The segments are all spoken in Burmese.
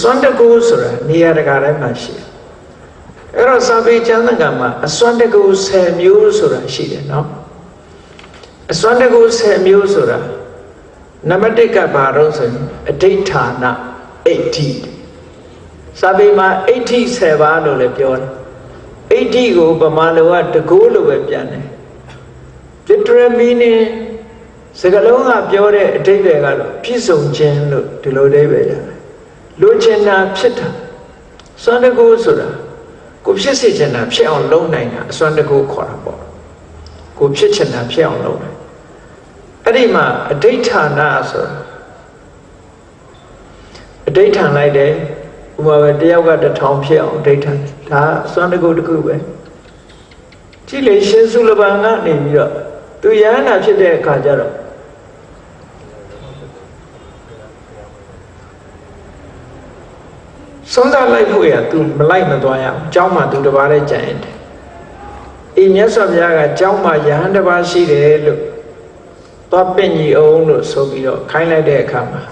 စွမ်းတကူဆိုတာနေရာတကာတိုင်းမှာရှိတယ်အဲ့တော့စာပေကျမ်းစာကမှာအစွမ်းတကူ10မျိုးဆိုတာရှိတယ်နော်အစွမ်းတကူ10မျိုးဆိုတာနံပါတ်1ကဘာတော့ဆိုရင်အဋိဌာနအဋ္ဌိစာပေမှာအဋ္ဌိ10ပါးလို့လည်းပြောတယ်အဋ္ဌိကိုဗမာလိုကတကူလို့ပဲပြန်တယ် literal meaning စကားလုံးကပြောတဲ့အဓိပ္ပာယ်ကတော့ပြည့်စုံခြင်းလို့ဒီလိုအဓိပ္ပာယ်ရတယ် လိုချင်တာဖြစ်တာစွမ်းတကူဆိုတာကိုဖြစ်စေချင်တာဖြစ်အောင်လုပ်နိုင်တာအစွမ်းတကူခေါ်တာပေါ့ကိုဖြစ်ချင်တာဖြစ်အောင်လုပ်နိုင်အဲ့ဒီမှာအဋိဌာဏဆိုတာအဋိဌာန်လိုက်တယ်ဥပမာပဲတယောက်ကတစ်ထောင်ဖြစ်အောင်အဋိဌာန်ဒါအစွမ်းတကူတစ်ခုပဲကြည့်လေရှင်စုလပန်ကနေပြီးတော့သူရဟန္တာဖြစ်တဲ့အခါကျတော့ စွန့်စားလိုက်ဖို့ရ तू မလိုက်မသွားရအောင်เจ้าမှာ तू တပါးလေးကြံရင်တယ်အေးမြတ်စွာဘုရားကเจ้าမှာယဟန်တစ်ပါးရှိတယ်လို့သွားပင့်ကြီးအောင်လို့ဆိုပြီးတော့ခိုင်းလိုက်တဲ့အခါမှာ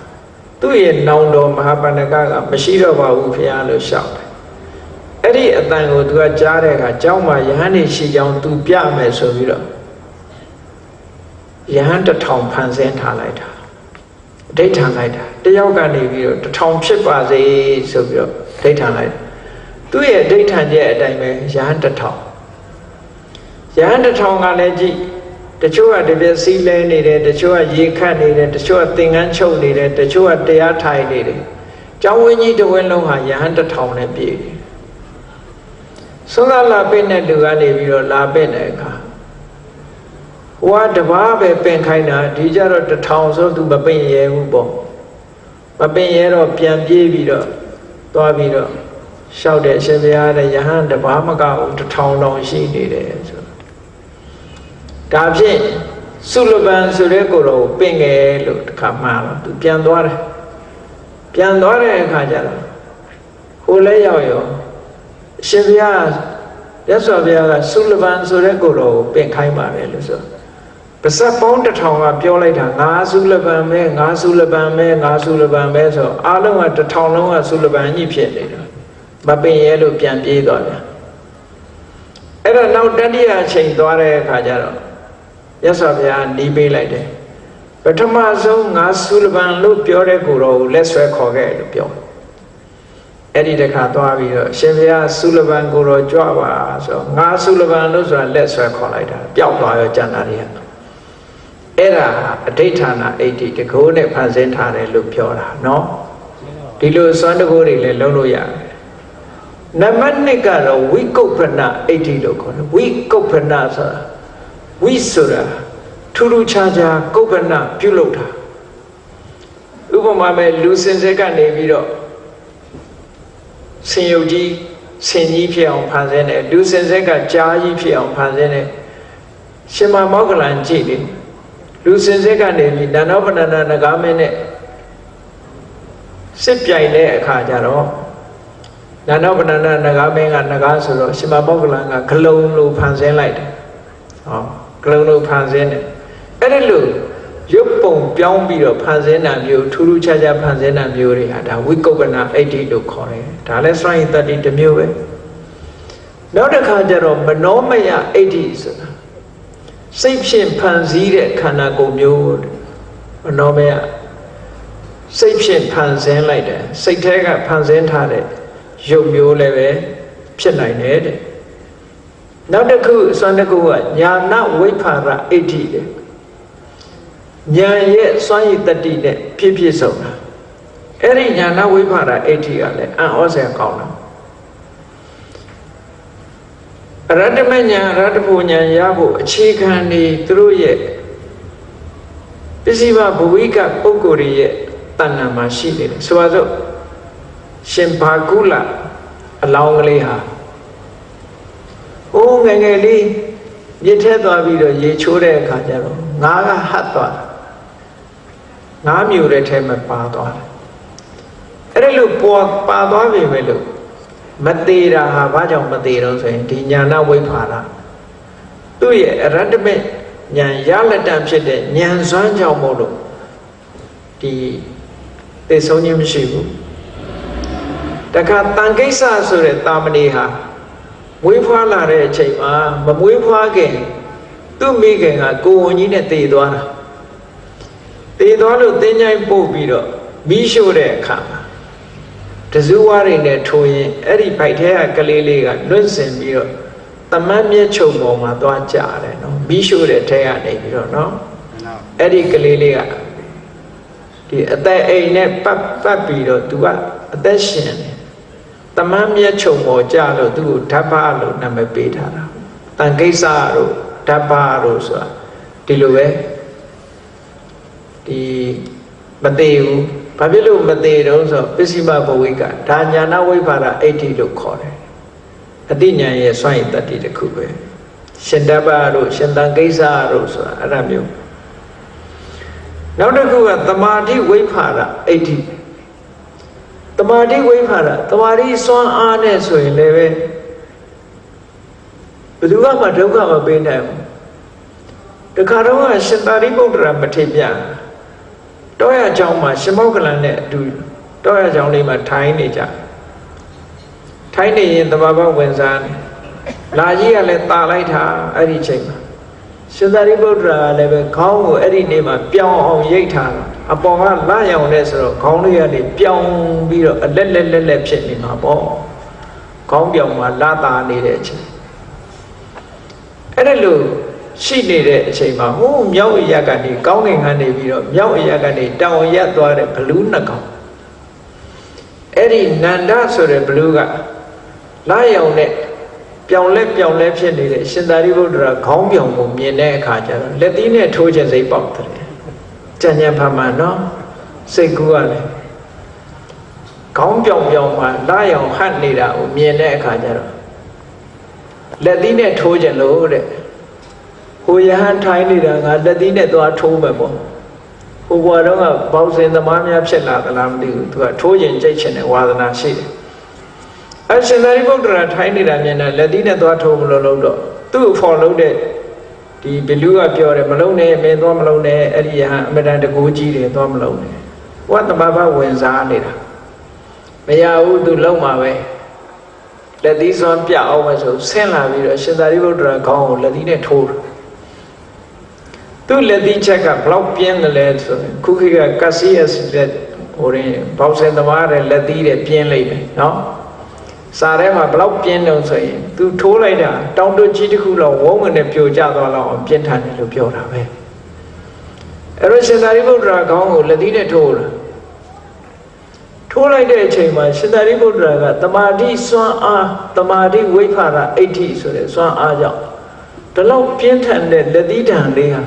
သူ့ရဲ့နောင်တော်မဟာပဏကကမရှိတော့ပါဘူးဖရားလို့ရှောက်တယ်အဲ့ဒီအတန်ကို तू ကကြားတဲ့အခါเจ้าမှာယဟန်နေရှိကြောင်း तू ပြမယ်ဆိုပြီးတော့ယဟန်တစ်ထောင်ဖန်ဆင်းထားလိုက်တာ ဒိဋ္ဌံလိုက်တာတယောက်ကနေပြီးတော့တစ်ထောင်ဖြစ်ပါစေဆိုပြီးတော့ဒိဋ္ဌံလိုက်သူ့ရဲ့ဒိဋ္ဌံရဲ့အတိုင်းပဲယဟန်တစ်ထောင်ယဟန်တစ်ထောင်ကလည်းကြည့်တချို့ကတပြက်စီးလဲနေတယ်တချို့ကရေခတ်နေတယ်တချို့ကသင်္ကန်းချုပ်နေတယ်တချို့ကတရားထိုင်နေတယ်ကျောင်းဝင်းကြီးတစ်ဝင်းလုံးဟာယဟန်တစ်ထောင်နဲ့ပြည့်တယ်သုံးသာလာပင့်တဲ့လူကနေပြီးတော့လာပင့်တဲ့အခါ ဟိုကတပားပဲပင်ခိုင်းတာဒီကြတော့တထောင်ဆိုသူမပင်ရဲဘူးပေါ့မပင်ရဲတော့ပြန်ပြေးပြီးတော့သွားပြီးတော့လျှောက်တဲ့အရှင်ဘုရားတဲ့ယဟန်တပားမကဘူးတထောင်တောင်ရှိနေတယ်ဆိုဒါဖြင့်စုလပန်ဆိုတဲ့ကိုယ်တော်ကိုပင်ငယ်လို့တခါမှတော့သူပြန်သွားတယ်ပြန်သွားတဲ့အခါကျတော့ဟိုလဲရောက်ရောအရှင်ဘုရားရသော်ဘုရားကစုလပန်ဆိုတဲ့ကိုယ်တော်ကိုပင်ခိုင်းပါတယ်လို့ဆို ပါဇက်ပေါင်းတစ်ထောင်ကပြောလိုက်တာငါစုလပန်ပဲငါစုလပန်ပဲငါစုလပန်ပဲဆိုအားလုံးကတစ်ထောင်လုံးကစုလပန်ကြီးဖြစ်နေတယ်မပင်ရဲလို့ပြန်ပြေးသွားပြန်အဲ့တော့နောက်တတိယအချိန်သွားတဲ့အခါကျတော့ရသော်ဘုရားနီးပေးလိုက်တယ်ပထမဆုံးငါစုလပန်လို့ပြောတဲ့ကိုယ်တော်ကိုလက်ဆွဲခေါ်ခဲ့လို့ပြောအဲ့ဒီတခါသွားပြီးတော့ရှင်ဘုရားစုလပန်ကိုယ်တော်ကြွပါဆိုငါစုလပန်လို့ဆိုတာလက်ဆွဲခေါ်လိုက်တာပျောက်သွားရောကျန်တာတွေက အဲ့ဒါအဋိဌာဏအဋ္ဌိတကိုးနဲ့ဖန်ဆင်းထားတယ်လို့ပြောတာเนาะဒီလိုစွမ်းတကိုးတွေလည်းလုံးလို့ရတယ်နံပါတ်1ကတော့ဝိကုပ္ပဏအဋ္ဌိလို့ခေါ်တယ်ဝိကုပ္ပဏဆိုတာဝိဆိုတာထူးထူးခြားခြားကုပ္ပဏပြုလုပ်တာဥပမာမဲ့လူစင်စက်ကနေပြီးတော့ဆင်ယုတ်ကြီးဆင်ကြီးဖြစ်အောင်ဖန်ဆင်းတယ်လူစင်စက်ကကြားကြီးဖြစ်အောင်ဖန်ဆင်းတယ်ရှင်မမောက္ကလန်ကြည့်တယ် လူစင်စစ်ကနေပြီးဒါနောပဏနာနဂါမင်းနဲ့စစ်ပြိုင်တဲ့အခါကျတော့ဒါနောပဏနာနဂါမင်းကနဂါဆိုတော့ရှင်မမောက္ကလန်ကဂလုံလို့ဖန်ဆင်းလိုက်တယ်ဟောဂလုံလို့ဖန်ဆင်းတယ်အဲ့ဒါလို့ရုပ်ပုံပြောင်းပြီးတော့ဖန်ဆင်းတာမျိုးထူးထူးခြားခြားဖန်ဆင်းတာမျိုးတွေဟာဒါဝိကုပ္ပနာအဋ္ဌိလို့ခေါ်တယ်ဒါလည်းစွန့်ရည်တတိတစ်မျိုးပဲနောက်တစ်ခါကျတော့မနောမယအဋ္ဌိဆိုတာ စိတ်ဖြင့်ဖန်ဆည်းတဲ့ခန္ဓာကိုယ်မျိုးမနောမယစိတ်ဖြင့်ဖန်ဆင်းလိုက်တယ်စိတ်ထဲကဖန်ဆင်းထားတဲ့ရုပ်မျိုးလည်းပဲဖြစ်နိုင်တယ်တဲ့နောက်တစ်ခုအစွမ်းတစ်ခုကညာနာဝိဖာရအဋ္ဌိတဲ့ဉာဏ်ရဲ့စွမ်းရည်တတိနဲ့ပြည့်ပြည့်စုံတာအဲ့ဒီညာနာဝိဖာရအဋ္ဌိကလည်းအံ့ဩစရာကောင်းတာ ရတ္တမညာရတ္တပူညာရဖို့အခြေခံနေသူတို့ရဲ့ပစ္စည်းမဘဝိကပုဂ္ဂိုလ်ရဲ့တဏ္ဍာမှာရှိနေတယ်ဆိုပါစို့ရှင်ဘာကုလအလောင်းကလေးဟာအိုးငယ်ငယ်လေးမြစ်ထဲသွားပြီးတော့ရေချိုးတဲ့အခါကျတော့ငါးကဟတ်သွားတာငါးမျိုးတဲ့ထဲမှာပါသွားတယ်အဲ့ဒါလို့ပေါ်ပါသွားပြီပဲလို့ မသေးတာဟာဘာကြောင့်မသေးတော့ဆိုရင်ဒီညာနာဝိဖာရသူ့ရဲ့အရတ္တမေဉာဏ်ရလက်တံဖြစ်တဲ့ဉာဏ်စွမ်းကြောင့်မို့လို့ဒီသိဆုံးခြင်းမရှိဘူးတခါတန်ကိစ္စဆိုတဲ့တာမဏေဟာမွေးဖွားလာတဲ့အချိန်မှာမမွေးဖွားခင်သူ့မိခင်ကကိုဝန်ကြီးနဲ့တည်သွားတာတည်သွားလို့တင်းကြိုင်ပို့ပြီးတော့မီးရှို့တဲ့အခါမှာ တဇူဝါတွေနဲ့ထိုးရင်အဲ့ဒီဖိုက်ထဲကကလေးလေးကလွတ်စင်ပြီးတော့တမတ်မျက်ချုံပေါ်မှာသွားကြတယ်နော်မီးရှို့တဲ့ထဲကနေပြီးတော့နော်နော်အဲ့ဒီကလေးလေးကဒီအသက်အိမ်နဲ့ပတ်ပတ်ပြီးတော့သူကအသက်ရှင်တယ်တမန်မြတ်ချုံပေါ်ကြလို့သူ့ကိုဓဗ္ဗလို့နာမည်ပေးထားတာတန်ကိစ္စတို့ဓဗ္ဗတို့ဆိုတာဒီလိုပဲဒီမသေးဘူး ဘာဖြစ်လို့မသေးတော့ဆိုပစ္စည်းမဘဝိကဒါညာနာဝိပါဒအဋ္ဌိလို့ခေါ်တယ်အတိညာရဲ့စွန့်ရည်တတ္တိတစ်ခုပဲရှင်ဓဗ္ဗတို့ရှင်တန်ကိစ္စတို့ဆိုတာအဲ့ဒါမျိုးနောက်တစ်ခုကတမာတိဝိဖာရအဋ္ဌိတမာတိဝိဖာရတမာတိစွမ်းအားနဲ့ဆိုရင်လည်းပဲဘယ်သူကမှဒုက္ခမပေးနိုင်ဘူးတခါတော့ကရှင်သာရိပုတ္တရာမထေရ တောရကျောင်းမှာရှင်မောက္ကလန်နဲ့အတူတောရကျောင်းလေးမှာထိုင်နေကြထိုင်နေရင်တဘာဘဝင်စားနေလာကြီးကလည်းတာလိုက်တာအဲ့ဒီချိန်မှာရှင်သာရိပုတ္တရာကလည်းပဲခေါင်းကိုအဲ့ဒီနေ့မှာပြောင်းအောင်ရိတ်ထားတာအပေါ်ကလရောင်နဲ့ဆိုတော့ခေါင်းလေးကနေပြောင်းပြီးတော့အလက်လက်လက်လက်ဖြစ်နေမှာပေါ့ခေါင်းပြောင်မှာလာတာနေတဲ့အချိန်အဲ့ဒါလို့ ရှိနေတဲ့အချိန်မှာဟိုးမြောက်အရက်ကနေကောင်းကင်ကနေပြီးတော့မြောက်အရက်ကနေတောင်ရက်သွားတဲ့ဘလူးနှစ်ကောင်အဲ့ဒီနန္ဒဆိုတဲ့ဘလူးကလာရောင်နဲ့ပြောင်လဲပြောင်လဲဖြစ်နေတဲ့ရှင်သာရိပုတ္တရာခေါင်းပြောင်ကိုမြင်တဲ့အခါကျတော့လက်သီးနဲ့ထိုးခြင်းစိတ်ပေါက်တယ်။ကြံ့ကြံ့ဖာမှနော်စိတ်ကူးကလည်းခေါင်းပြောင်ပြောင်မှာလာရောင်ဟတ်နေတာကိုမြင်တဲ့အခါကျတော့လက်သီးနဲ့ထိုးခြင်းလို့တဲ့ ဟိုယဟန်ထိုင်းနေတာကလက်သီးနဲ့သွားထိုးမယ်ပေါ့ဟိုဘွားတော့ကဘောက်စင်သမားများဖြစ်လာသလားမသိဘူးသူကထိုးခြင်းကြိတ်ခြင်းနဲ့ဝါသနာရှိတယ်အရှင်သာရိပုတ္တရာထိုင်းနေတာမြင်တယ်လက်သီးနဲ့သွားထိုးမလို့လို့တော့သူ့ကိုဖော်လို့တဲ့ဒီဘလူးကပြောတယ်မလုံးနဲ့မင်းသွားမလုံးနဲ့အဲ့ဒီယဟန်အမတန်တကူကြီးတယ်သွားမလုံးနဲ့ဝတ်သမဘဝင်စားနေတာမရဘူးသူလုံးမှာပဲလက်သီးစွမ်းပြအောင်ပဲဆိုဆင်းလာပြီးတော့ရှင်သာရိပုတ္တရာခေါင်းကိုလက်သီးနဲ့ထိုးတယ် သူ့လက်သီးချက်ကဘလောက်ပြင်းတယ်လဲဆိုရင်ခုခေတ်ကကစီယက်လက်ဟိုရင်ဘောက်ဆင်သမားတဲ့လက်သီးတဲ့ပြင်းလိုက်တယ်နော်စာထဲမှာဘလောက်ပြင်းတော့ဆိုရင် तू ထိုးလိုက်တာတောင်တွကြီးတစ်ခုလောက်ဝုန်းငနဲ့ပြိုကျသွားလောက်အောင်ပြင်းထန်တယ်လို့ပြောတာပဲအဲ့တော့ရှင်သာရိပုတ္တရာခေါင်းကိုလက်သီးနဲ့ထိုးတာထိုးလိုက်တဲ့အချိန်မှာရှင်သာရိပုတ္တရာကတမာတိစွမ်းအားတမာတိဝိဖာရအဋ္ဌိဆိုတဲ့စွမ်းအားကြောင့်ဒီလောက်ပြင်းထန်တဲ့လက်သီးတံလေးဟာ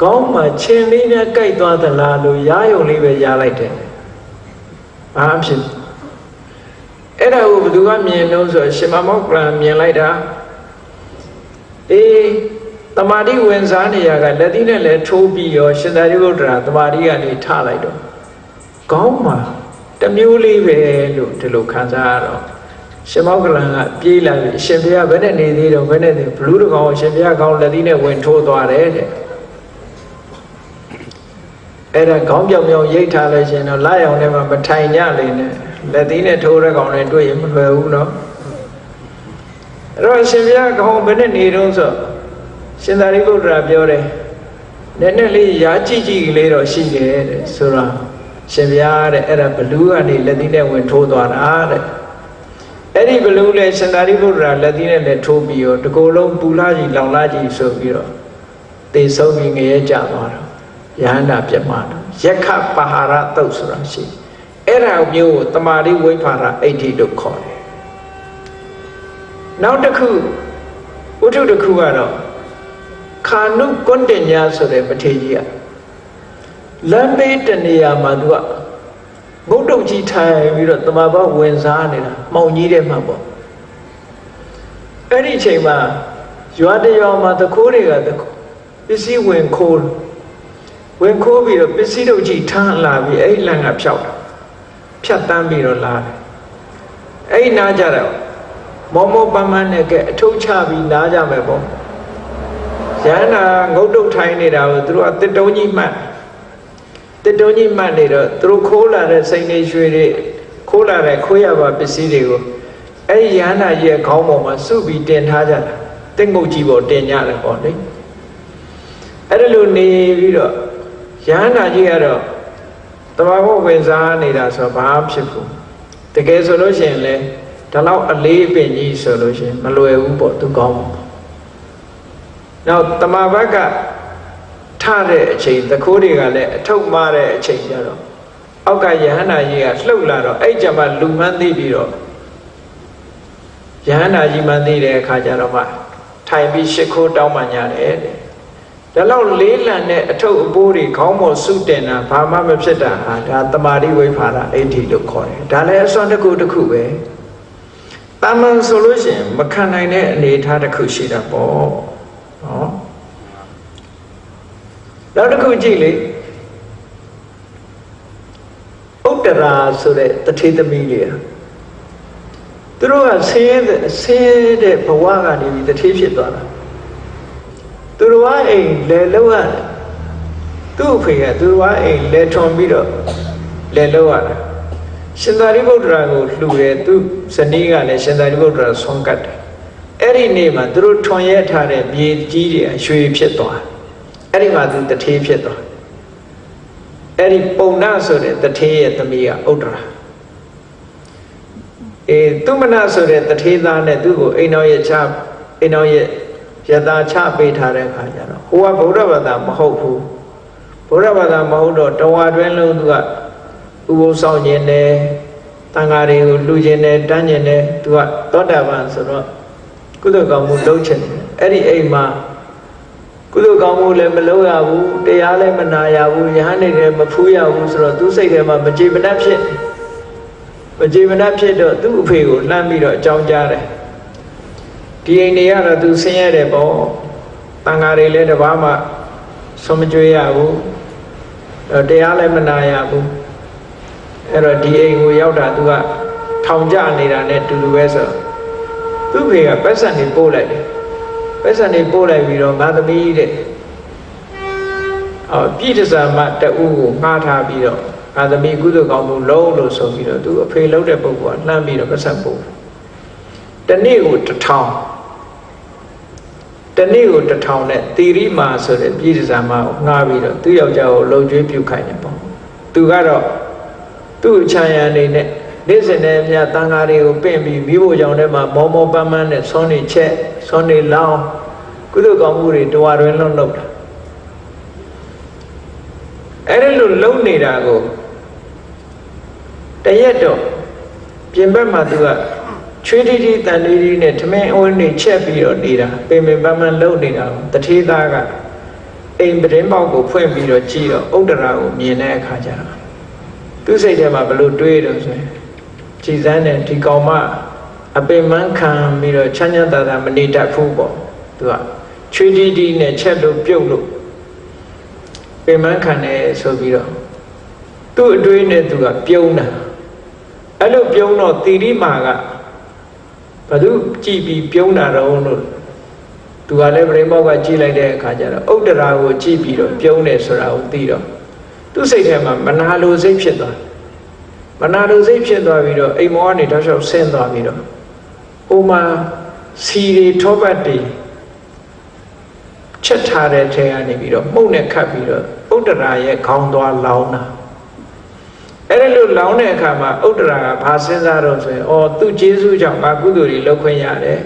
ခေါင်းမှာခြင်လေးနဲ့ကြိုက်သွားသလားလို့ရားယုံလေးပဲရလိုက်တယ်။ဘာဖြစ်လဲအဲ့ဒါကိုဘယ်သူကမြင်လို့ဆိုတော့ရှင်မမောက္ကလံမြင်လိုက်တာအေးတမာတိဝင်စားနေရကလက်သီးနဲ့လည်းထိုးပြီးရောရှင်သာရိပုတ္တရာတမာတိကနေထလိုက်တော့ကောင်းမှာတစ်မျိုးလေးပဲလို့ဒီလိုခံစားရတော့ရှင်မောက္ကလံကပြေးလာပြီရှင်ဘုရားဘယ်နဲ့နေသေးတော့ဘယ်နဲ့နေဘလူးတကောင်ရှင်ဘုရားကောင်းလက်သီးနဲ့ဝင်ထိုးသွားတယ်တဲ့ အဲ့ဒါခေါင်းပြောင်ပြောင်ရိတ်ထားလိုက်ရှင်တော့လက်ရောင်ထဲမှာမထိုင်ကြလေနဲ့လက်သီးနဲ့ထိုးတဲ့ကောင်နဲ့တွေ့ရင်မလွယ်ဘူးနော်အဲ့တော့ရှင်ဘုရားခေါင်းဘယ်နဲ့နေတုံးဆိုရှင်သာရိပုတ္တရာပြောတယ်နည်းနည်းလေးရာကြည့်ကြည့်လေးတော့ရှိတယ်တဲ့ဆိုတော့ရှင်ဘုရားတဲ့အဲ့ဒါဘလူးကနေလက်သီးနဲ့ဝင်ထိုးသွားတာတဲ့အဲ့ဒီဘလူးလဲရှင်သာရိပုတ္တရာလက်သီးနဲ့လည်းထိုးပြီးတော့တကိုယ်လုံးပူလာကြီးလောင်လာကြီးဆိုပြီးတော့တေဆုံးပြီးငရဲကြသွားတော့ ယဟန္တာပြတ်မှာတော့ယက္ခပဟာရတုတ်ဆိုတာရှိတယ်အဲ့ဒါမျိုးကိုတမာတိဝိဖာရအဋ္ဌိလို့ခေါ်တယ်နောက်တစ်ခုဝတ္ထုတစ်ခုကတော့ခာနုကွန်တညာဆိုတဲ့ပထေကြီးကလမ်းဘေးတနေရာမှာသူကဘုဒ္ဓကြီးထိုင်ပြီးတော့တမဘဝင်စားနေတာမှောင်ကြီးတဲ့မှာပေါ့အဲ့ဒီအချိန်မှာရွာတရွာမှာတခိုးတွေကတခိုးပစ္စည်းဝင်ခိုး ဝင်ခိုးပြီးတော့ပစ္စည်းတို့ကြီးထမ်းလာပြီးအဲ့ဒီလမ်းကဖြောက်တာဖြတ်တန်းပြီးတော့လာတယ်အဲ့ဒီနားကြတော့မောမောပန်းပန်းနဲ့ကအထုတ်ချပြီးနားကြမယ်ပေါ့ရဟန္တာငုတ်တုတ်ထိုင်းနေတာကိုသူတို့ကတစ်တုံးကြီးမှတ်တစ်တုံးကြီးမှတ်နေတော့သူတို့ခိုးလာတဲ့စိတ်နေရွှေတွေခိုးခိုးလာတဲ့ခိုးရပါပစ္စည်းတွေကိုအဲ့ဒီယဟန္တာကြီးရဲ့ခေါင်းပေါ်မှာစုပြီးတင်ထားကြတာတင့်ငုတ်ကြီးပေါ်တင်ကြတယ်ပေါ့လေအဲ့ဒါလိုနေပြီးတော့ ယဟန္တာကြီးကတော့တဘာဝဝင်စားနေတာဆိုတော့ဘာမှဖြစ်ဘူးတကယ်ဆိုလို့ရှိရင်လေဒါတော့အလေးပင်ကြီးဆိုလို့ရှိရင်မလွယ်ဘူးပေါ့သူကောင်းပါနောက်တမဘက်ကထတဲ့အချိန်သခိုးတွေကလည်းအထုပ်မားတဲ့အချိန်ကျတော့အောက်ကယဟန္တာကြီးကလှုပ်လာတော့အဲ့ကြမှာလူမှန်းသိပြီးတော့ယဟန္တာကြီးမှန်းသိတဲ့အခါကျတော့မှထိုင်ပြီးရှ िख ိုးတောင်းပန်ကြတယ်တဲ့ ဒါလောက်လေးလံတဲ့အထုပ်အပိုးတွေခေါင်းပေါ်စုတင်တာဘာမှမဖြစ်တာဟာဒါတမာတိဝိဖာရအဋ္ဌိလို့ခေါ်တယ်ဒါလည်းအစွမ်းတစ်ခုတစ်ခုပဲတာမန်ဆိုလို့ရှိရင်မခံနိုင်တဲ့အနေအထားတစ်ခုရှိတာပေါ့နော်နောက်တစ်ခုကြည့်လေဥတ္တရာဆိုတဲ့တထေသမီးလေးอ่ะသူတို့ကဆင်းရဲတဲ့ဆင်းရဲတဲ့ဘဝကနေပြီးတထေဖြစ်သွားတာ သူတို့ကအိမ်လဲလောက်ရတယ်သူ့အဖေကသူတို့ကအိမ်လဲထွန်ပြီးတော့လဲလောက်ရတယ်ရှင်သာရိပုတ္တရာကိုလှူတယ်သူဇနီးကလည်းရှင်သာရိပုတ္တရာဆွမ်းကတ်တယ်အဲ့ဒီနေ့မှာသူတို့ထွန်ရဲထားတဲ့မြေကြီးတွေအရွှေဖြစ်သွားအဲ့ဒီမှာသူတထေဖြစ်သွားအဲ့ဒီပုံနာဆိုတဲ့တထေရဲ့သမီးကဥတ္တရာအေးသူမနာဆိုတဲ့တထေသားနဲ့သူ့ကိုအိမ်တော်ရဲ့ချအိမ်တော်ရဲ့ ယတာချပေးထားတဲ့အခါကျတော့ဟိုကဗုဒ္ဓဘာသာမဟုတ်ဘူးဗုဒ္ဓဘာသာမဟုတ်တော့တဝါတွင်းလုံးသူကဥပုသ်ဆောင်ခြင်းနဲ့တန်ဃာတွေကိုလူခြင်းနဲ့တန်းခြင်းနဲ့သူကသောတာပန်ဆိုတော့ကုသိုလ်ကောင်းမှုလုပ်ခြင်းအဲ့ဒီအိမ်မှာကုသိုလ်ကောင်းမှုလည်းမလုပ်ရဘူးတရားလည်းမနာရဘူးယဟန်နေလည်းမဖူးရဘူးဆိုတော့သူစိတ်ထဲမှာမကြေမနက်ဖြစ်မကြေမနက်ဖြစ်တော့သူ့အဖေကိုလှမ်းပြီးတော့အကြောင်းကြားတယ် ဒီအိမ်တွေကတော့သူဆင်းရဲတယ်ပေါ့တန်ဃာတွေလည်းတပားမှဆုံးမကြွေးရဘူးတရားလည်းမနာရဘူးအဲ့တော့ဒီအိမ်ကိုရောက်တာသူကထောင်ကျနေတာနဲ့တူတူပဲဆိုသူ့ဖေကပတ်စံနေပို့လိုက်တယ်ပတ်စံနေပို့လိုက်ပြီးတော့ငါသမီးတဲ့အော်ပြည်တစားမတအူးကိုငှားထားပြီးတော့ငါသမီးကုသိုလ်ကောင်းမှုလုံးလို့ဆိုပြီးတော့သူအဖေလုံးတဲ့ပုဂ္ဂိုလ်ကလှမ်းပြီးတော့ပတ်စံပို့တနေ့ကိုတစ်ထောင် တနေ့ကိုတစ်ထောင်နဲ့သီရိမာဆိုတဲ့ပြည်တစားမကိုငှားပြီးတော့သူ့ယောက်ျားကိုလုံကျွေးပြုတ်ခိုင်းတယ်ပေါ့သူကတော့သူ့အချမ်းရံနေနဲ့နေ့စဉ်နဲ့အမျှတန်ဃာတွေကိုပင့်ပြီးမိဖို့ကြောင့်ထဲမှာမောမောပန်းပန်းနဲ့ဆွမ်းနေချက်ဆွမ်းနေလောင်းကုသိုလ်ကောင်းမှုတွေတဝါတွင်လုံးလုပ်တာအဲ့ဒီလိုလုံနေတာကိုတရက်တော့ပြင်ဘက်မှာသူက ချွေးတီတီတန်လေးလေးနဲ့ထမင်းအဝန်းနေချက်ပြီးတော့နေတာပင်ပင်ပန်းပန်းလုံနေတာကိုတထေးသားကအိမ်ပဒင်းပေါက်ကိုဖွင့်ပြီးတော့ကြည့်တော့ဥဒ္ဒရာကိုမြင်တဲ့အခါကျတော့သူစိတ်ထဲမှာဘလို့တွေးတော့ဆိုရင်ကြည်စမ်းတဲ့ဒီကောင်မအပင်မခံပြီးတော့ချမ်းချမ်းသာသာမနေတတ်ဘူးပေါ့သူကချွေးတီတီနဲ့ချက်လို့ပြုတ်လို့ပင်မခံတယ်ဆိုပြီးတော့သူ့အတွေးနဲ့သူကပြုံးတာအဲ့လိုပြုံးတော့တီရိမာက ဘသူကြည်ပြီးပြုံးတာတော့လို့သူကလည်းပြိမောကကြည်လိုက်တဲ့အခါကျတော့ဥဒ္ဒရာကိုကြည်ပြီးတော့ပြုံးတယ်ဆိုတာကိုသိတော့သူ့စိတ်ထဲမှာမနာလိုစိတ်ဖြစ်သွားမနာလိုစိတ်ဖြစ်သွားပြီးတော့အိမ်မောကနေတောက်လျှောက်ဆင်းသွားပြီးတော့ဟိုမှာစီရီထောပတ်တွေချက်ထားတဲ့ထဲကနေပြီးတော့မှုန့်နဲ့ခတ်ပြီးတော့ဥဒ္ဒရာရဲ့ခေါင်းသွားလောင်းတာ အဲ့ဒါလို့လောင်းတဲ့အခါမှာဥဒ္ဒရာကဘာစဉ်းစားတော့ဆိုရင်အော်သူ့ကျေးဇူးကြောင့်ငါကုသိုလ်တွေလုပ်ခွင့်ရတယ်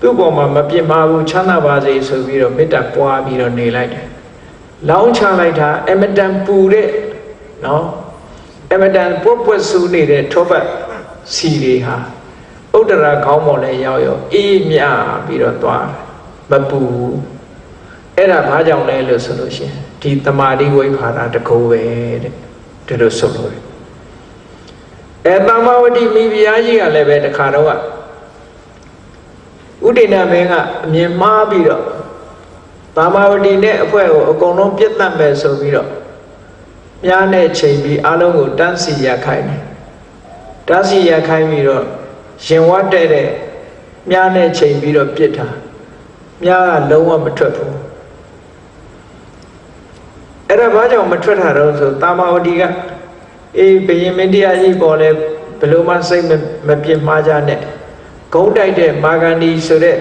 သူ့ပေါ်မှာမပြစ်မှားဘူးချမ်းသာပါစေဆိုပြီးတော့မေတ္တာပွားပြီးတော့နေလိုက်တယ်လောင်းချလိုက်တာအမတန်ပူတဲ့နော်အမတန်ပွက်ပွက်ဆူနေတဲ့ထောပတ်စီတွေဟာဥဒ္ဒရာခေါင်းပေါ်လဲရောက်ရောက်အေးမြပြီးတော့သွားမပူအဲ့ဒါဘာကြောင့်လဲလို့ဆိုလို့ရှိရင်ဒီတမာတိဝိဖာရတကူပဲတဲ့ ဒီလိုဆိုလို့အဲတမဝတိမိဖုရားကြီးကလည်းပဲတခါတော့ဥဒိဏမင်းကအမြင်မှားပြီးတော့သာမဝတီနဲ့အဖွဲ့ကိုအကုန်လုံးပြစ်တတ်မယ်ဆိုပြီးတော့မြားနဲ့ချိန်ပြီးအလုံးကိုတန်းစီရခိုင်းတယ်တန်းစီရခိုင်းပြီးတော့ရင်ဝတ်တဲ့တဲ့မြားနဲ့ချိန်ပြီးတော့ပြစ်တာမြားကလုံးဝမထွက်ဘူး အဲ့ဒါဘာကြောင့်မထွက်တာတော့ဆိုတာမဝတီကအေးဘယင်မင်းတရားကြီးပေါ်လဲဘယ်လိုမှစိတ်မမပြစ်မှားကြနဲ့ဂုံးတိုက်တဲ့မာဂန္ဒီဆိုတဲ့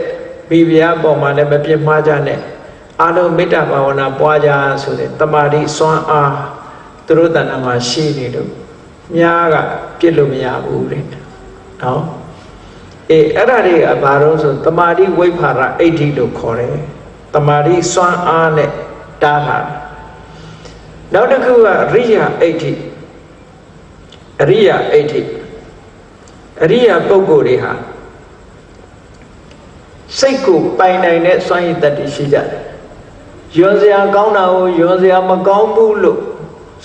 မိဖုရားပေါ်မှာလည်းမပြစ်မှားကြနဲ့အာလုံးမေတ္တာဘာဝနာပွားကြဆိုတဲ့တမာတိစွမ်းအားသူတို့တဏ္ဍာမှာရှိနေလို့များကပြစ်လို့မရဘူးတဲ့နော်အေးအဲ့ဒါတွေကဘာလို့ဆိုတမာတိဝိဖာရအဋ္ဌိလို့ခေါ်တယ်တမာတိစွမ်းအားနဲ့တားထားတယ် နောက်တစ်ခုကအရိယာအဋ္ဌိအရိယာအဋ္ဌိအရိယာပုဂ္ဂိုလ်တွေဟာစိတ်ကိုပိုင်နိုင်တဲ့စွမ်းရည်တတ္တိရှိကြတယ်။ယွန်စရာကောင်းတာကိုယွန်စရာမကောင်းဘူးလို့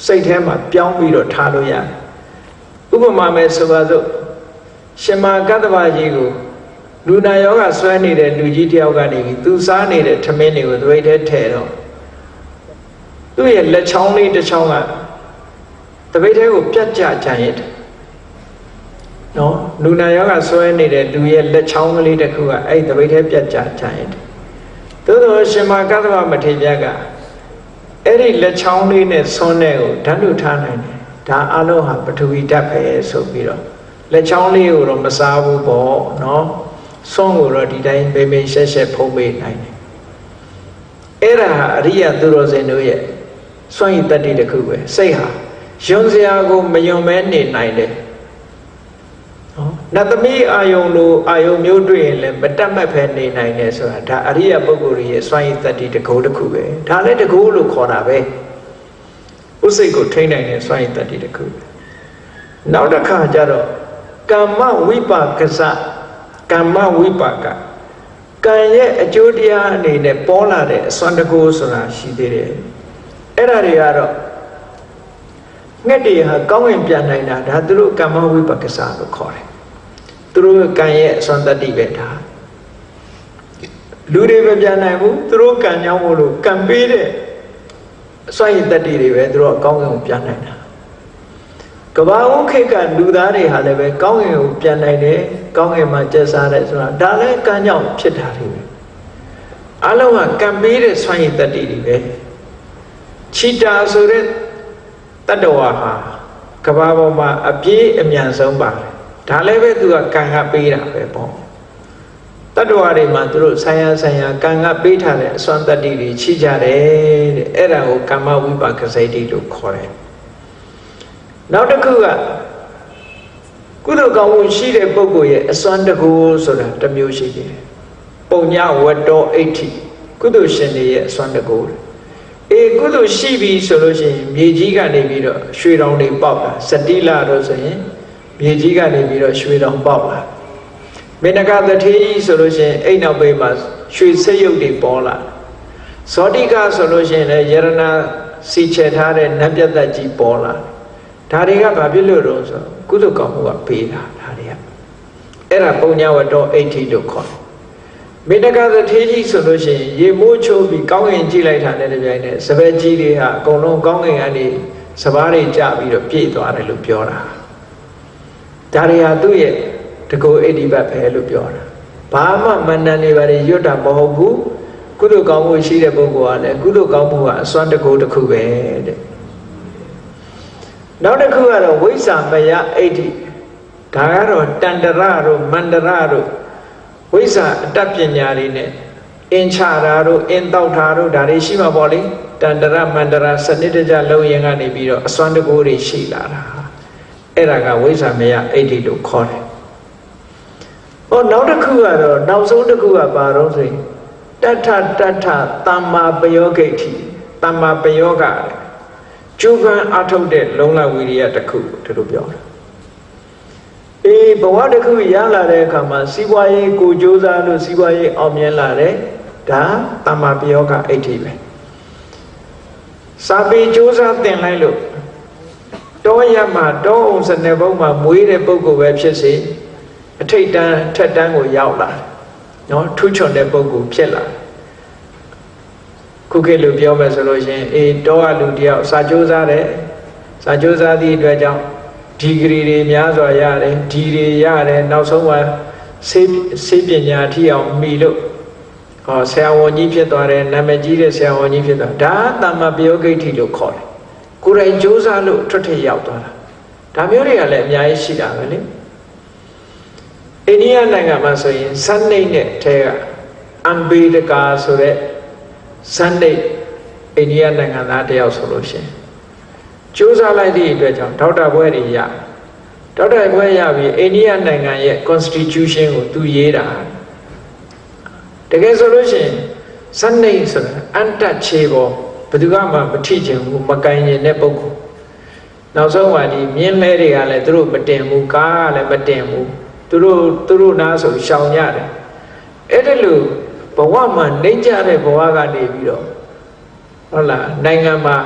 စိတ်ထဲမှာပြောင်းပြီးတော့ထားလို့ရတယ်။ဥပမာမဲ့ဆိုပါစို့ရှင်မာကတ္တဗကြီးကိုလူနာယောဂဆွဲနေတဲ့လူကြီးတယောက်ကနေပြီးသူစားနေတဲ့ထမင်းတွေကိုသွေးထဲထည့်တော့ သူ့ရဲ့လက်ချောင်းလေးတစ်ချောင်းကတပိတ်ထဲကိုပြတ်ကျကြရင်တယ်နော်လူနာယောဂဆွဲနေတဲ့လူရဲ့လက်ချောင်းကလေးတစ်ခုကအဲ့ဒီတပိတ်ထဲပြတ်ကျကြရင်တယ်သို့တော်ရှင်မာကတ္တဗမထေရကအဲ့ဒီလက်ချောင်းလေးနဲ့ဆွန်းတဲ့ကိုဓာတ်လူထားနိုင်တယ်ဒါအလုံးဟာပထဝီဓာတ်ပဲဆိုပြီးတော့လက်ချောင်းလေးကိုတော့မစားဘူးပေါ့နော်ဆွန်းကိုတော့ဒီတိုင်းပေပေရှက်ရှက်ဖုံးပေးနိုင်တယ်အဲ့ဒါဟာအရိယသူတော်စင်တို့ရဲ့ စွန့်ရည်တတ္တိတစ်ခုပဲစိတ်ဟာယွန်စရာကိုမယွန်မဲနေနိုင်တယ်နော်နတ်သမီးအာယုံလိုအာယုံမျိုးတွေ့ရင်လည်းမတတ်မှတ်ဖဲနေနိုင်တယ်ဆိုတာဒါအရိယပုဂ္ဂိုလ်ရဲ့စွန့်ရည်တတ္တိတစ်ခုတစ်ခုပဲဒါလည်းတစ်ခုလို့ခေါ်တာပဲဥစိတ်ကိုထိန်းနိုင်တဲ့စွန့်ရည်တတ္တိတစ်ခုပဲနောက်တစ်ခါကျတော့ကမ္မဝိပါကစကမ္မဝိပါကကံရဲ့အကျိုးတရားအနေနဲ့ပေါ်လာတဲ့အစွမ်းတကူဆိုတာရှိသေးတယ် အဲ့ဒါတွေကတော့ငှက်တွေဟာကောင်းဝင်ပြန်နိုင်တာဒါသူတို့ကမ္မဝိပက္ကစလို့ခေါ်တယ်သူတို့ကံရဲ့အစွမ်းတတ္တိပဲဒါလူတွေမပြန်နိုင်ဘူးသူတို့ကံကြောင့်မို့လို့ကံပေးတဲ့အစွမ်းရည်တတ္တိတွေပဲသူတို့ကကောင်းကင်ကိုပြန်နိုင်တာကဘာဝခေတ်ကလူသားတွေဟာလည်းပဲကောင်းကင်ကိုပြန်နိုင်တယ်ကောင်းကင်မှာကျက်စားတယ်ဆိုတာဒါလည်းကံကြောင့်ဖြစ်တာတွေပဲအလုံးကကံပေးတဲ့စွမ်းရည်တတ္တိတွေပဲ ချီတာဆိုတဲ့တတ္တဝါဟာကဘာပေါ်မှာအပြေးအမြန်ဆုံးပါတယ်ဒါလည်းပဲသူကကံကပေးတာပဲပေါ့တတ္တဝါတွေမှာသူတို့ဆံရဆံရကံကပေးထားတဲ့အစွမ်းတတ္တိတွေချီကြတယ်တဲ့အဲ့ဒါကိုကမ္မဝိပါကစိတ်တိလို့ခေါ်တယ်နောက်တစ်ခုကကုသိုလ်ကောင်းမှုရှိတဲ့ပုဂ္ဂိုလ်ရဲ့အစွမ်းတကူဆိုတာတစ်မျိုးရှိတယ်ပုံညဝတ္တောအဋ္ဌိကုသိုလ်ရှင်တွေရဲ့အစွမ်းတကူ အေးကုသိုလ်ရှိပြီဆိုလို့ရှိရင်မြေကြီးကနေပြီးတော့ရွှေတောင်တွေပေါက်တာစတိလတော့ဆိုရင်မြေကြီးကနေပြီးတော့ရွှေတောင်ပေါက်လာမေနကသထေးကြီးဆိုလို့ရှိရင်အိတ်နောက်ဘေးမှာရွှေစိတ်ရုပ်တွေပေါ်လာဇောတိကဆိုလို့ရှိရင်လည်းယရနာစီချေထားတဲ့နတ်ပြတ်သက်ကြီးပေါ်လာဒါတွေကဘာဖြစ်လို့တော့ဆိုကုသိုလ်ကောင်းမှုကပေးတာဒါတွေကအဲ့ဒါပုံညာဝတ္တောအဋ္ဌိလို့ခေါ်တယ် မေတ္တကသထေးကြီးဆိုလို့ရှိရင်ရေမိုးချိုးပြီးကောင်းကင်ကြည့်လိုက်တာနဲ့တပြိုင်နက်စပယ်ကြီးတွေဟာအကုန်လုံးကောင်းကင်ကနေစပားတွေကျပြီးတော့ပြည့်သွားတယ်လို့ပြောတာဒါတွေဟာသူ့ရဲ့တကူအိဋ္ဌိပတ်ပဲလို့ပြောတာဘာမှမန္တန်တွေပါလေရွတ်တာမဟုတ်ဘူးကုသိုလ်ကောင်းမှုရှိတဲ့ပုဂ္ဂိုလ်ကလည်းကုသိုလ်ကောင်းမှုကအစွမ်းတကူတစ်ခုပဲတဲ့နောက်တစ်ခုကတော့ဝိဇ္ဇာမယအဋ္ဌိဒါကတော့တန္တရတို့မန္တရတို့ ဝိဇ္ဇာအတတ်ပညာတွေနဲ့အင်ချတာတို့အင်တောက်တာတို့ဒါတွေရှိမှာပေါ့လေတန္တရမန္တရစနစ်တကျလုံးရင်ကနေပြီးတော့အစွမ်းတကူတွေရှိလာတာအဲ့ဒါကဝိဇ္ဇာမယအဋ္ဌိလို့ခေါ်တယ်ဟောနောက်တစ်ခုကတော့နောက်ဆုံးတစ်ခုကဘာတော့ဆိုရင်တထတထသမ္မာပယောဂိဋ္ဌိသမ္မာပယောဂကျူပန်အထုတ်တဲ့လုံလဝိရိယတစ်ခုဒီလိုပြောတယ် အေးဘဝတစ်ခုရလာတဲ့အခါမှာစီးပွားရေးကိုကြိုးစားလို့စီးပွားရေးအောင်မြင်လာတယ်ဒါတမ္မာပယောဂအဋ္ဌိပဲစာပေကြိုးစားသင်လိုက်လို့တောရမှာတောအောင်စနေဘုံမှာမွေးတဲ့ပုဂ္ဂိုလ်ပဲဖြစ်စေအထိတ်တန်းထက်တန်းကိုရောက်လာနော်ထူးချွန်တဲ့ပုဂ္ဂိုလ်ဖြစ်လာခုခေတ်လိုပြောမယ်ဆိုလို့ရှင်အေးတောကလူတယောက်စာကြိုးစားတယ်စာကြိုးစားသည့်အတွက်ကြောင့် ဒီဂရီတွေများစွာရတယ်ဒီတွေရတယ်နောက်ဆုံးမှာစေစေပညာအထိအောင်မိလို့ဟောဆရာဝန်ကြီးဖြစ်သွားတယ်နာမည်ကြီးတဲ့ဆရာဝန်ကြီးဖြစ်သွားဒါတမ္မပယောဂိဋ္ဌိလို့ခေါ်တယ်ကိုယ်တိုင်ကြိုးစားလို့ထွက်ထရောက်သွားတာဒါမျိုးတွေကလည်းအများကြီးရှိတာပဲလေအိန္ဒိယနိုင်ငံမှာဆိုရင်စန်းနေနဲ့ထဲကအမ်ဘေဒကာဆိုတဲ့စန်းနေအိန္ဒိယနိုင်ငံသားတယောက်ဆိုလို့ရှိရင် စူးစမ်းလိုက်သည့်အတွက်ကြောင့်ဒေါက်တာဘွဲတွေရဒေါက်တာဘွဲရပြီးအိန္ဒိယနိုင်ငံရဲ့ constitution ကိုသူရေးတာတကယ်ဆိုလို့ရှိရင်စန်းနေဆိုတာအန်တချေဘောဘယ်သူမှမထိချင်ဘူးမကင်ရင်တဲ့ပုဂ္ဂိုလ်နောက်ဆုံးမှဒီမြင်းလဲတွေကလည်းသူတို့မတင်ဘူးကားကလည်းမတင်ဘူးသူတို့သူတို့နားဆိုရှောင်ရတယ်အဲ့ဒါလို့ဘဝမှာနှိမ့်ကြတဲ့ဘဝကနေပြီးတော့ဟုတ်လားနိုင်ငံမှာ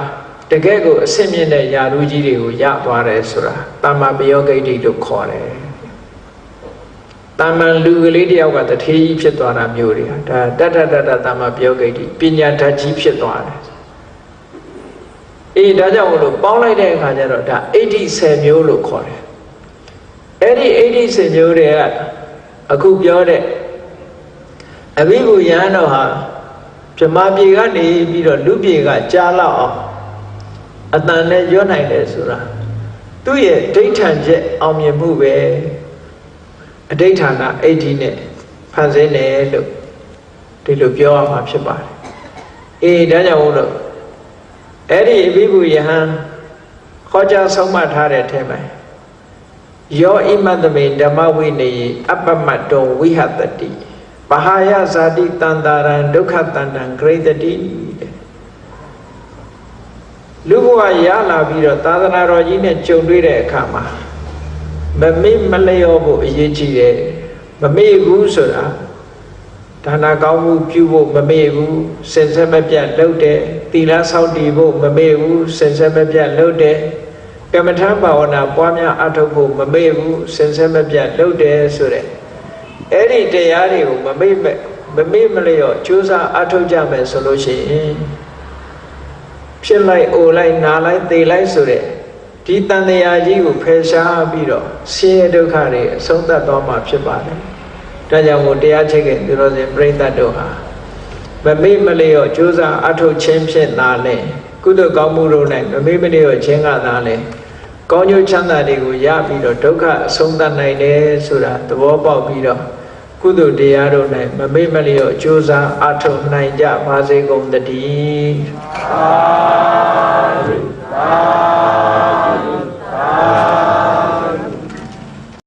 တကယ်ကိုအဆင့်မြင့်တဲ့ယာလူကြီးတွေကိုရသွားတယ်ဆိုတာတာမပယောဂိတ်တိလို့ခေါ်တယ်တာမန်လူကလေးတယောက်ကတထေးကြီးဖြစ်သွားတာမျိုးတွေဒါတတတတတာမပယောဂိတ်တိပညာဓာတ်ကြီးဖြစ်သွားတယ်အေးဒါကြောင့်မလို့ပေါင်းလိုက်တဲ့အခါကျတော့ဒါ80မျိုးလို့ခေါ်တယ်အဲ့ဒီ80မျိုးတွေကအခုပြောတဲ့အဘိဓုယံတော်ဟာဗြဟ္မာပြေကနေပြီးတော့လူပြေကကြားလောက်အောင် အတန်နဲ့ရွတ်နိုင်တယ်ဆိုတာသူ့ရဲ့ဒိဋ္ဌံချက်အောင်မြင်မှုပဲအဋိဋ္ဌာဏအိဋ္ဌိနဲ့ဖန်ဆင်းတယ်လို့ဒီလိုပြောရမှာဖြစ်ပါတယ်အေးဒါကြောင့်မို့လို့အဲ့ဒီအဘိဓုယဟံခေါ်ကြဆုံးမထားတဲ့အထက်မှာယောဣမတ္တမေဓမ္မဝိနေယအပ္ပမတ္တောဝိဟတတိပဟာယဇာတိတန္တာရံဒုက္ခတန္တံဂရိတတိတဲ့ လူဘဝရလာပြီးတော့သာသနာတော်ကြီးနဲ့ကြုံတွေ့တဲ့အခါမှာမမေ့မလျော့ဖို့အရေးကြီးတယ်မမေ့ဘူးဆိုတာဒါနာကောင်းမှုပြုဖို့မမေ့ဘူးစင်ဆက်မပြတ်လုပ်တယ်သီလဆောက်တည်ဖို့မမေ့ဘူးစင်ဆက်မပြတ်လုပ်တယ်ကမ္မထဘာဝနာပွားများအထောက်ဖို့မမေ့ဘူးစင်ဆက်မပြတ်လုပ်တယ်ဆိုတဲ့အဲ့ဒီတရားတွေကိုမမေ့မဲ့မမေ့မလျော့ကြိုးစားအထောက်ကြမယ်ဆိုလို့ရှိရင် ဖြစ်လိုက်အိုလိုက်နာလိုက်သေလိုက်ဆိုတဲ့ဒီတန်တရားကြီးကိုဖယ်ရှားပြီးတော့ဆင်းရဲဒုက္ခတွေအဆုံးသတ်သွားမှာဖြစ်ပါတယ်။ဒါကြောင့်မို့တရားချိတ်ကသူတော်စင်ပြိဿတ်တို့ဟာမမေ့မလျော့ကြိုးစားအထောက်ခြင်းဖြင့်သာလဲကုသိုလ်ကောင်းမှုတို့၌မမေ့မလျော့ခြင်းကသာလဲကောင်းကျိုးချမ်းသာတွေကိုရပြီးတော့ဒုက္ခအဆုံးသတ်နိုင်တယ်ဆိုတာသဘောပေါက်ပြီးတော့ ကုသိုလ်တရားတို့၌မမေ့မလျော့ကြိုးစားအထောက်နိုင်ကြပါစေကုန်သတည်းသာ